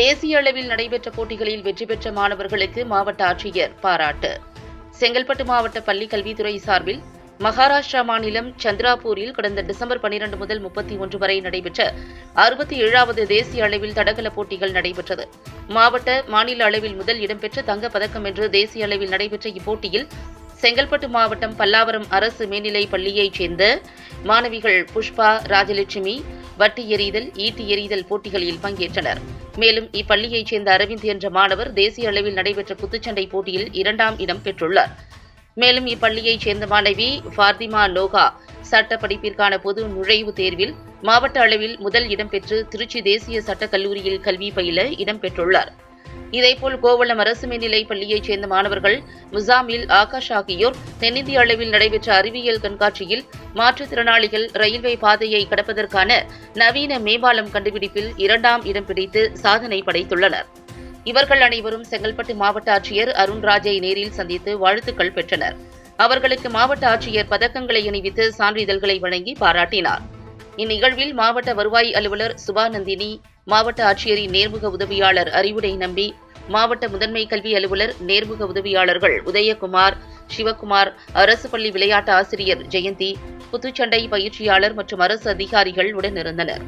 தேசிய அளவில் நடைபெற்ற போட்டிகளில் வெற்றி பெற்ற மாணவர்களுக்கு மாவட்ட ஆட்சியர் பாராட்டு. செங்கல்பட்டு மாவட்ட பள்ளி கல்வித்துறை சார்பில் மகாராஷ்டிரா மாநிலம் சந்திராபூரில் கடந்த டிசம்பர் 12 முதல் முப்பத்தி ஒன்று வரை நடைபெற்ற அறுபத்தி ஏழாவது தேசிய அளவில் தடகள போட்டிகள் நடைபெற்றது. மாவட்ட மாநில அளவில் முதல் இடம்பெற்ற தங்கப்பதக்கம் என்று தேசிய அளவில் நடைபெற்ற இப்போட்டியில் செங்கல்பட்டு மாவட்டம் பல்லாவரம் அரசு மேல்நிலைப் பள்ளியைச் சேர்ந்த மாணவிகள் புஷ்பா ராஜலட்சுமி வட்டி எறிதல் ஈட்டி எறிதல் போட்டிகளில் பங்கேற்றனர். மேலும் இப்பள்ளியைச் சேர்ந்த அரவிந்த் என்ற மாணவர் தேசிய அளவில் நடைபெற்ற குத்துச்சண்டை போட்டியில் இரண்டாம் இடம் பெற்றுள்ளார். மேலும் இப்பள்ளியைச் சேர்ந்த மாணவி ஃபாத்திமா நோகா சட்ட படிப்பிற்கான பொது நுழைவுத் தேர்வில் மாவட்ட அளவில் முதல் இடம் பெற்று திருச்சி தேசிய சட்டக் கல்லூரியில் கல்வி பயில இடம்பெற்றுள்ளார் இதேபோல் கோவளம் அரசு மேல்நிலைப் பள்ளியைச் சேர்ந்த மாணவர்கள் முசாமில் ஆகாஷ் ஆகியோர் தென்னிந்திய அளவில் நடைபெற்ற அறிவியல் கண்காட்சியில் மாற்றுத்திறனாளிகள் ரயில்வே பாதையை கடப்பதற்கான நவீன மேம்பாலம் கண்டுபிடிப்பில் இரண்டாம் இடம் பிடித்து சாதனை படைத்துள்ளனர். இவர்கள் அனைவரும் செங்கல்பட்டு மாவட்ட ஆட்சியர் அருண்ராஜை நேரில் சந்தித்து வாழ்த்துக்கள் பெற்றனர். அவர்களுக்கு மாவட்ட ஆட்சியர் பதக்கங்களை அணிவித்து சான்றிதழ்களை வழங்கி பாராட்டினார். இந்நிகழ்வில் மாவட்ட வருவாய் அலுவலர் சுபாநந்தினி மாவட்ட ஆட்சியரின் நேர்முக உதவியாளர் அறிவுடை நம்பி மாவட்ட முதன்மை கல்வி அலுவலர் நேர்முக உதவியாளர்கள் உதயகுமார் சிவகுமார் அரசு பள்ளி விளையாட்டு ஆசிரியர் ஜெயந்தி குத்துச்சண்டை பயிற்சியாளர் மற்றும் அரசு அதிகாரிகள் உடனிருந்தனர்.